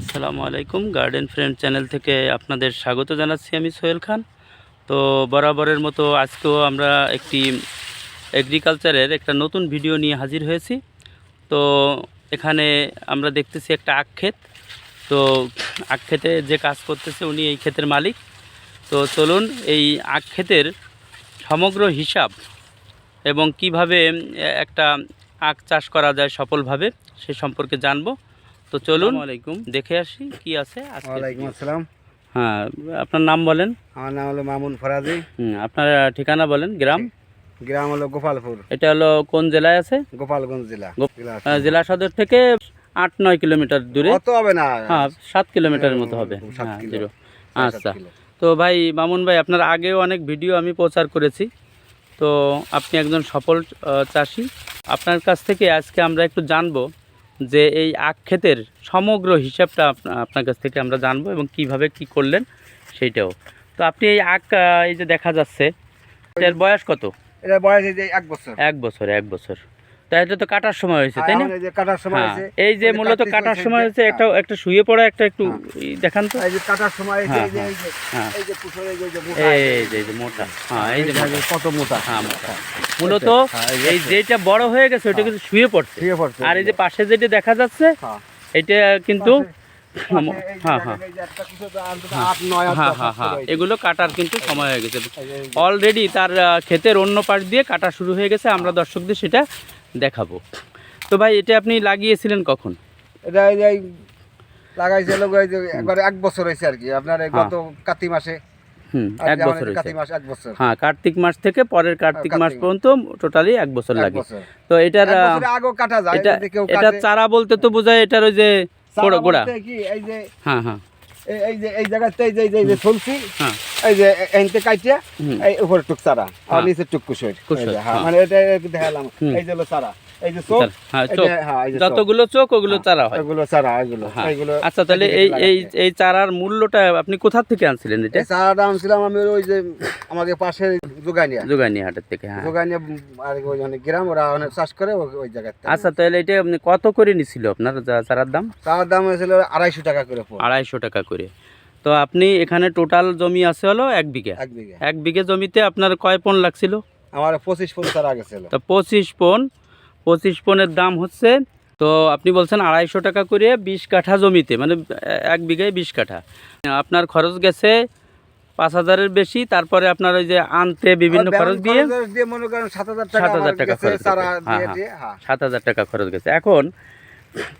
আসসালামু আলাইকুম। Garden friend channel থেকে আপনাদের স্বাগত জানাচ্ছি আমি সোহেল খান। তো বরাবরের মতো আজকেও আমরা একটি এগ্রিকালচারের একটা নতুন ভিডিও নিয়ে হাজির হয়েছি। তো এখানে আমরা দেখতেছি একটা আখ ক্ষেত। তো আখ ক্ষেতে যে কাজ করতেছে উনি এই ক্ষেতের মালিক। তো চলুন এই আখ ক্ষেতের সমগ্র হিসাব এবং কীভাবে একটা আখ চাষ করা যায় সফলভাবে সে সম্পর্কে জানব। তো চলুন দেখে আসি কি আছে ওয়ালাইকুম আসসালাম। হ্যাঁ আপনার নাম বলেন। আমার নাম হলো মামুন ফরাজি। হুম, আপনার ঠিকানা বলেন গ্রাম? গ্রাম হলো গোপালপুর। এটা হলো কোন জেলায় আছে? গোপালগঞ্জ জেলা। জেলা সদর। থেকে আট নয় কিলোমিটার দূরে। হবে না। হ্যাঁ সাত কিলোমিটারের মতো হবে। হ্যাঁ জিরো। আচ্ছা। তো ভাই মামুন ভাই আপনার আগেও অনেক ভিডিও আমি প্রচার করেছি। তো আপনি একজন সফল চাষি। আপনার কাছ থেকে আজকে আমরা একটু জানব যে এই আখ ক্ষেতের সমগ্র হিসাবটা আপনা- আপনার কাছ থেকে আমরা জানব এবং কীভাবে কি করলেন সেইটাও। তো আপনি এই আখ এই যে দেখা যাচ্ছে এর বয়স কত? এর বয়স এই যে এক বছর। এক বছর এক বছর। তা এটা তো কাটার সময় হয়েছে তাই না কাটার সময় হ্যাঁ, হয়েছে এই যে মূলত কাটার সময় এই যে- একটা একটা শুয়ে পড়া একটা একটু হ্যাঁ। দেখান তো এই যে কাটার সময় হয়েছে হ্যাঁ, এই যে এই যে হ্যাঁ এই যে যে মোটা হ্যাঁ এই যে কত মোটা হ্যাঁ, মোটা। মূলত হ্যাঁ, এই যেটা বড় হয়ে গেছে ওটা কিন্তু শুয়ে পড়ছে আর এই যে পাশে যেটা দেখা যাচ্ছে হ্যাঁ। এটা কিন্তু হ্যাঁ হ্যাঁ হ্যাঁ। হ্যাঁ হ্যাঁ এগুলো কাটার কিন্তু সময় হয়ে গেছে। অলরেডি তার ক্ষেতের অন্য পাশ দিয়ে কাটা শুরু হয়ে গেছে। আমরা দর্শকদের সেটা দেখাবো। তো ভাই এটা আপনি লাগিয়েছিলেন কখন? এটা এই একবারে এক বছর হয়েছে আর কি। আপনার হ্যাঁ। গত কাতি মাসে। হুম এক বছর হ্যাঁ কার্তিক মাস থেকে পরের কার্তিক মাস পর্যন্ত টোটালি এক বছর লাগে। তো এটার এটা। চারা বলতে তো বোঝায় এটার ওই যে গোড়া। গোড়া কি এই যে হ্যাঁ হ্যাঁ। এই- এই যে এই জায়গাতে এই যে এই যে- এই যে হ্যাঁ। এই যে এনতে কাইটে এই উপরে টুক আর হ্যাঁ। নিচে টুক কুশর যে, হ্যাঁ। মানে এটা দেখালাম। এই যে হলো চারা। এই যে চোখ হ্যাঁ চোখ। হ্যাঁ এই যে চোখ। যতগুলো চোখ। ওগুলো চারা হয়। এগুলো চারা এগুলো। এগুলো আচ্ছা তাহলে এই এই এই চারার মূল্যটা আপনি কোথা থেকে আনছিলেন এটা? চারাটা আনছিলাম আমি ওই যে আমাকে পাশে জোগানিয়া। যোগানি হাটের থেকে হ্যাঁ। জোগানিয়া আর ওই অনেক গ্রাম ওরা অনেক চাষ করে ওই- ওই আচ্ছা তাহলে এটা আপনি কত করে নিছিল আপনার চারার দাম? চারার দাম হয়েছিল আড়াইশো টাকা করে আড়াইশো টাকা করে। তো আপনি এখানে টোটাল জমি আছে হলো এক বিঘা? এক বিঘে। এক বিঘে জমিতে আপনার কয় পন লাগছিল? আমার পঁচিশ ফুল চারা গেছিল। তো পঁচিশ পন পঁচিশ পনেরো দাম হচ্ছে। তো আপনি বলছেন আড়াইশো টাকা করে বিশ কাঠা জমিতে মানে এক বিঘায় বিশ কাঠা। আপনার খরচ গেছে পাঁচ হাজারের বেশি তারপরে আপনার ওই যে আনতে বিভিন্ন খরচ দিয়ে সাত হাজার টাকা 7,000 আমার টাকা গেছে খরচ চারা গেছে। দিয়ে দিয়ে, সাত হাজার টাকা খরচ গেছে। এখন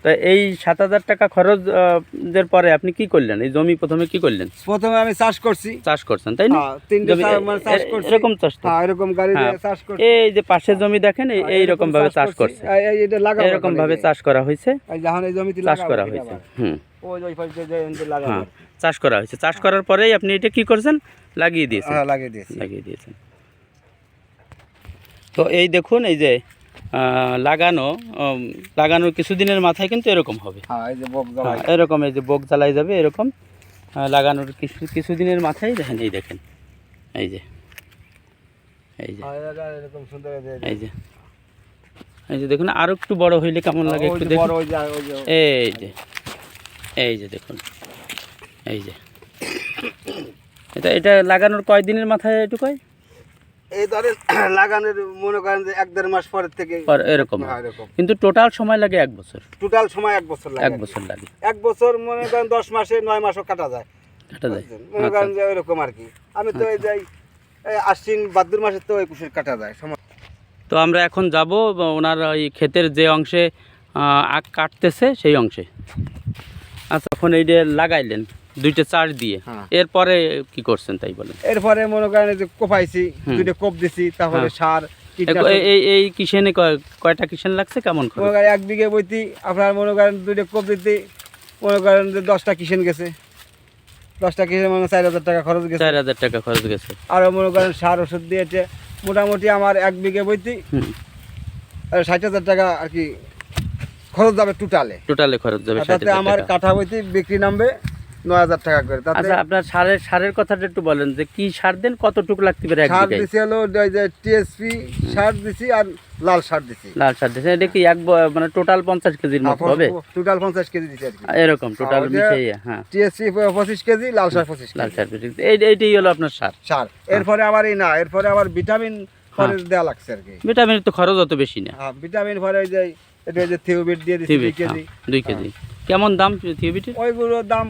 তো এই সাত হাজার টাকা খরচ আহ, এর পরে আপনি কি করলেন? এই জমি প্রথমে কি করলেন? প্রথমে আমি চাষ করছি। চাষ করছেন তাই না? হ্যাঁ, মানে এরকম চাষ? হ্যাঁ এরকম গাড়ি দিয়ে হ্যাঁ। চাষ এই যে পাশের জমি দেখেন এই- এইরকম ভাবে চাষ করছে। এরকম ভাবে চাষ করা হয়েছে? চাষ করা হয়েছে হুম। ওই ওই পাশে যে এনতে লাগাবো। চাষ করা হয়েছে। চাষ করার পরেই আপনি এটা কি করছেন? লাগিয়ে দিয়েছেন। হ্যাঁ লাগিয়ে দিয়েছি। লাগিয়ে দিয়েছেন। তো এই দেখুন এই যে লাগানো লাগানোর কিছুদিনের মাথায় কিন্তু এরকম হবে। হ্যাঁ এই যে বক হ্যাঁ, এরকম এই যে বোক জ্বালাই যাবে এরকম লাগানোর কিছু কিছুদিনের মাথায় দেখেন এই দেখেন এই যে এই যে হ্যাঁ, এই যে- এই যে। দেখুন আরও একটু বড় হইলে কেমন লাগে একটু দেখুন। এই যে। এই যে দেখুন এই যে এটা এটা লাগানোর কয় দিনের মাথায় কয় এই ধরেন লাগানোর মনে করেন যে এক দেড় মাস পরের থেকে পর এরকম। হ্যাঁ কিন্তু টোটাল সময় লাগে এক বছর? টোটাল সময় এক বছর লাগে। এক বছর লাগে। এক বছর মনে করেন দশ মাসে নয় মাসও কাটা যায়। কাটা যায়। মনে করেন যে ওইরকম আর কি। আমি তো এই যে এই আশ্বিন ভাদ্র মাসে তো এই কুশের কাটা যায় সময় তো আমরা এখন যাব ওনার ওই ক্ষেতের যে অংশে আখ কাটতেছে সেই অংশে। আচ্ছা এখন এই যে লাগাইলেন দুইটা চাষ দিয়ে। হ্যাঁ। এরপরে কি করছেন তাই বলেন? এরপরে মনে করেন যে কোপাইছি দুইটা কোপ দিছি তারপরে হ্যাঁ। সার এই- এই- কিষেনে কয়টা কিষেন লাগছে কেমন? মনে করেন এক বিঘে বইতি আপনার মনে করেন দুইটা কোপ দিতে মনে করেন যে দশটা কিষেন গেছে। দশটা কিষেন মানে চার হাজার টাকা খরচ গেছে। চার হাজার টাকা খরচ গেছে। আরও মনে করেন সার ওষুধ দিয়েছে মোটামুটি আমার এক বিঘে বইতি ষাট হাজার টাকা আর কি খরচ যাবে টোটালে টোটালে খরচ যাবে তাতে আমার। কাঠা বইতে বিক্রি নামবে। নয় হাজার টাকা করে। আচ্ছা আপনার সারের সারের কথাটা একটু বলেন যে কি সার দেন কতটুকু লাগতে পারে সার দিছি হলো টিএসপি সার দিছি আর লাল সার দিছি। লাল সার দিয়েছেন এটা কি এক মানে টোটাল পঞ্চাশ কেজির মতো হবে? টোটাল পঞ্চাশ কেজি দিছি আর এরকম টোটাল মিশিয়ে হ্যাঁ। টিএসপি পঁচিশ কেজি লাল সার পঁচিশ লাল সার এই এইটাই হলো আপনার সার। সার। এরপরে আবার এই না এরপরে আবার ভিটামিন পরে দেওয়া লাগছে আর কি। ভিটামিনের তো খরচ অত বেশি না। হ্যাঁ ভিটামিন পরে ওই যে এটা যে থিওবিট দিয়ে কেজি। দুই কেজি। কেমন দাম থিওবিটের ওইগুলোর দাম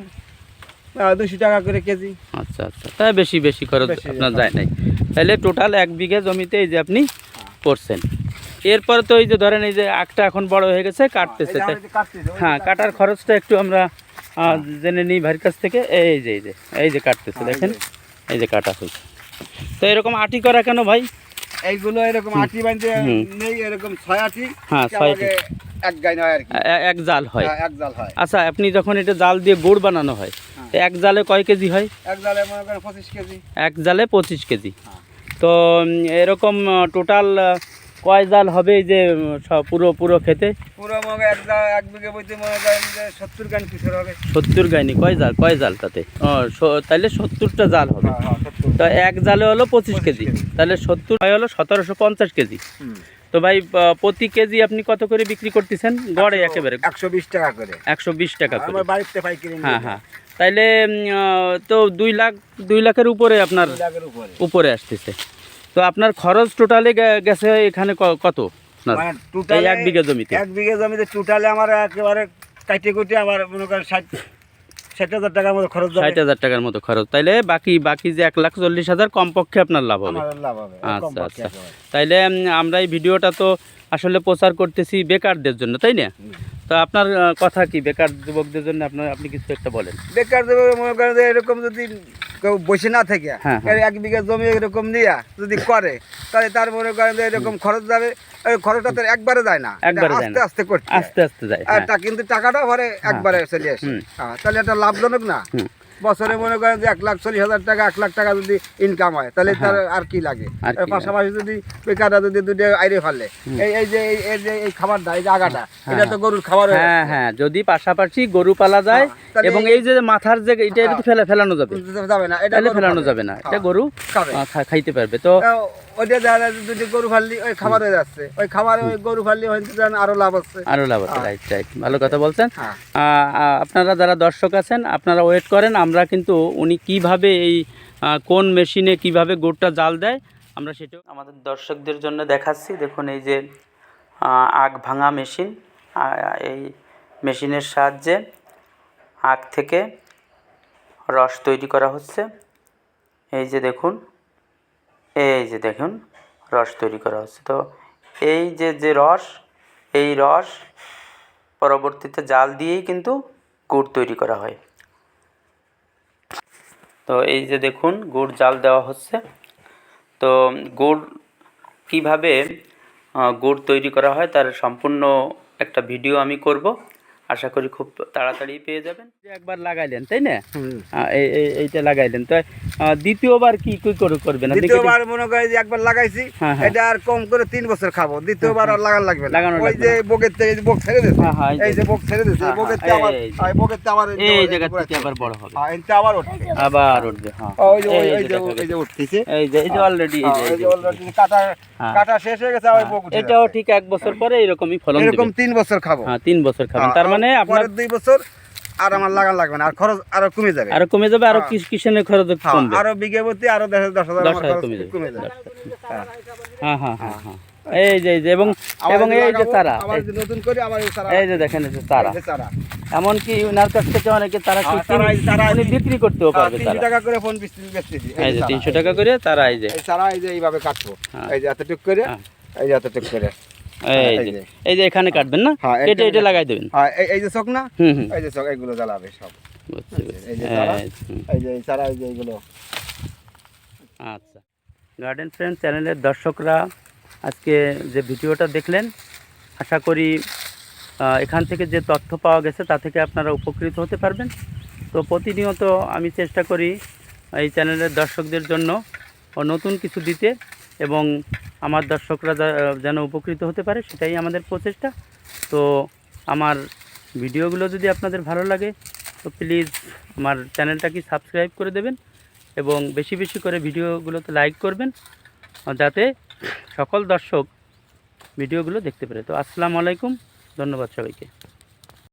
দুশো টাকা করে কেজি। আচ্ছা আচ্ছা। তাই বেশি বেশি খরচ আপনার যায় নাই। তাহলে টোটাল এক বিঘা জমিতে এই যে আপনি করছেন। এরপরে তো এই যে ধরেন এই যে আখটা এখন বড় হয়ে গেছে কাটতেছে। হ্যাঁ কাটার খরচটা একটু আমরা জেনে নিই ভাইয়ের কাছ থেকে। এই যে এই যে এই যে কাটতেছে হ্যাঁ, দেখেন। এই যে কাটা হয়েছে। তো এরকম আটি করা কেন ভাই? এইগুলো এরকম আটি বাঁধতে নেই এরকম ছয় আটি হ্যাঁ, ছয় আমাকে এক গাই নয় আর কি। এক জাল হয়। হ্যাঁ, এক জাল হয়। আচ্ছা আপনি যখন এটা জাল দিয়ে গুড় বানানো হয় হ্যাঁ। এক জালে কয় কেজি হয়? এক জালে মনে করেন পঁচিশ কেজি। এক জালে পঁচিশ কেজি। হ্যাঁ। তো এরকম টোটাল কয় জাল হবে যে পুরো পুরো খেতে পুরো এক জাল এক বিঘে বইতে মনে করেন যে সত্তর গান কিশোর হবে। সত্তর গাইনি কয় জাল কয় জাল তাতে? ও তাহলে সত্তরটা জাল হবে। তো এক জালে হলো পঁচিশ কেজি। তাহলে সত্তর হলো সতেরোশো পঞ্চাশ কেজি। তো ভাই প্রতি কেজি আপনি কত করে বিক্রি করতেছেন? গড়ে একেবারে। একশো বিশ টাকা করে। একশো বিশ টাকা করে। আমার বাড়িতে পাইকারি হ্যাঁ হ্যাঁ। তাইলে তো দুই লাখ দুই লাখের উপরে আপনার উপরে। আসতেছে। তো আপনার খরচ টোটালে গেছে এখানে কত? মানে এক বিঘা জমিতে। এক বিঘে জমিতে টোটালে আমার একেবারে কাটে কুটে আমার মনে করেন ষাট ষাট হাজার টাকার মতো খরচ ষাট হাজার টাকার মতো খরচ। তাইলে বাকি বাকি যে এক লাখ চল্লিশ হাজার কমপক্ষে আপনার লাভ হবে। লাভ আচ্ছা, আচ্ছা। তাইলে আমরা এই ভিডিওটা তো আসলে প্রচার করতেছি বেকারদের জন্য তাই না? তো আপনার কথা কি? বেকার যুবকদের জন্য আপনার আপনি কিছু একটা বলেন। বেকার দেবে মনে করেন যে এরকম যদি কেউ বসে না থেকে হ্যাঁ, এক বিঘা জমি এরকম নিয়ে যদি করে তাহলে তার মনে করেন যে এরকম খরচ যাবে খরচটা তো একবারে যায় না। একবারে আস্তে আস্তে করতে। আস্তে আস্তে যায় আর হ্যাঁ। কিন্তু টাকাটা ভরে একবারে চলে আসে। হ্যাঁ, তাহলে এটা লাভজনক না। বছরে মনে করেন যে এক লাখ চল্লিশ হাজার টাকা এক লাখ টাকা যদি ইনকাম হয় তাহলে তার আর কি লাগে? পাশাপাশি যদি বেকাররা যদি দুটো আইরে ফেলে এই এই যে এই- যে এই খাবারটা এই যে আগাটা এটা তো গরুর খাবার হয়ে হ্যাঁ হ্যাঁ যদি পাশাপাশি গরু পালা যায় হ্যাঁ, এবং এই- যে মাথার যে এটা ফেলে ফেলানো যাবে। যাবে না এটা ফেলানো যাবে না। এটা হ্যাঁ, গরু খাইতে পারবে। তা ওইটা দেখা যায় যে দুটি গরু ফাললি ওই খাবার হয়ে যাচ্ছে। ওই খাবারে ওই গরু ফাললি হয়তো যেন আরও লাভ হচ্ছে আরও লাভ আছে হ্যাঁ। রাইট রাইট ভালো কথা বলছেন। হ্যাঁ। আপনারা যারা দর্শক আছেন আপনারা ওয়েট করেন আমরা কিন্তু উনি কীভাবে এই কোন মেশিনে কীভাবে গুড়টা জাল দেয় আমরা সেটাও আমাদের দর্শকদের জন্য দেখাচ্ছি দেখুন এই যে আগ ভাঙা মেশিন এই মেশিনের সাহায্যে আখ থেকে রস তৈরি করা হচ্ছে। এই যে দেখুন এই যে দেখুন, রস তৈরি করা হচ্ছে। তো এই যে যে রস, এই রস পরবর্তীতে জাল দিয়েই কিন্তু গুড় তৈরি করা হয়। তো এই যে দেখুন, গুড় জাল দেওয়া হচ্ছে। তো গুড় কীভাবে গুড় তৈরি করা হয় তার সম্পূর্ণ একটা ভিডিও আমি করব। আশা করি খুব তাড়াতাড়ি পেয়ে যাবেন। একবার লাগাইলেন তাই না? এই এই- এইটা লাগাইলেন। তো দ্বিতীয়বার কি কি করে করবেন? দ্বিতীয়বার মনে করে যে একবার লাগাইছি হ্যাঁ, হ্যাঁ। এটা আর কম করে তিন বছর খাব। দ্বিতীয়বার আর লাগান লাগবে লাগানো ওই যে বগের থেকে বক ছেড়ে দিয়েছে হ্যাঁ, হ্যাঁ, এই যে- বক ছেড়ে দিয়েছে হ্যাঁ, বগের হ্যাঁ, আবার এই। এই বগের আবার এই জায়গা থেকে আবার বড় হবে। হ্যাঁ এইটা আবার উঠছে। আবার উঠবে হ্যাঁ। ওই যে ওই- এই যে এই যে উঠতেছে। এই যে এই যে অলরেডি এই যে already কাটা। কাটা শেষ হয়ে গেছে আবার বক উঠে এটাও ঠিক এক বছর পরে এরকমই ফলন এরকম দেবে। তিন বছর খাব। হ্যাঁ তিন বছর খাবেন। তার মানে আর আপনার দুই বছর আর আমার লাগান লাগবে না আর খরচ আরও কমে যাবে। আরও কমে যাবে আরও হ্যাঁ। কিস- খরচ হ্যাঁ, কমবে? আরও বিঘে প্রতি আরও দশ হাজার দশ হাজার কমে যাবে। হ্যাঁ। হ্যাঁ হ্যাঁ হ্যাঁ এই যে এবং এবং এই যে যে নতুন করে আবার এই যে দেখেন এই যে চারা। এমনকি কাছ থেকে অনেকে তারা তারা উনি বিক্রি করতেও পারবে তিনশো টাকা করে ফোন এই যে তিনশো টাকা করে তারা এই যে। চারা এই যে এইভাবে কাটবো। এই যে এতটুক করে। এই যে এতটুক করে। এই এই যে যে। এই যে এখানে কাটবেন না? হ্যাঁ, কেটে এটা লাগাই দেবেন। হ্যাঁ এই- যে চোখ না? এই যে চোখ এগুলো জ্বালাবে সব। এই যে। এই, যে চারা এই যে এইগুলো আচ্ছা। গার্ডেন ফ্রেন্ড চ্যানেলের দর্শকরা আজকে যে ভিডিওটা দেখলেন আশা করি এখান থেকে যে তথ্য পাওয়া গেছে তা থেকে আপনারা উপকৃত হতে পারবেন। তো প্রতিনিয়ত আমি চেষ্টা করি এই চ্যানেলের দর্শকদের জন্য নতুন কিছু দিতে এবং আমার দর্শকরা যেন উপকৃত হতে পারে, সেটাই আমাদের প্রচেষ্টা। তো আমার ভিডিওগুলো যদি আপনাদের ভালো লাগে, তো প্লিজ আমার চ্যানেলটাকে সাবস্ক্রাইব করে দেবেন এবং বেশি বেশি করে ভিডিওগুলোতে লাইক করবেন যাতে সকল দর্শক ভিডিওগুলো দেখতে পারে। তো আসসালামু আলাইকুম, ধন্যবাদ সবাইকে।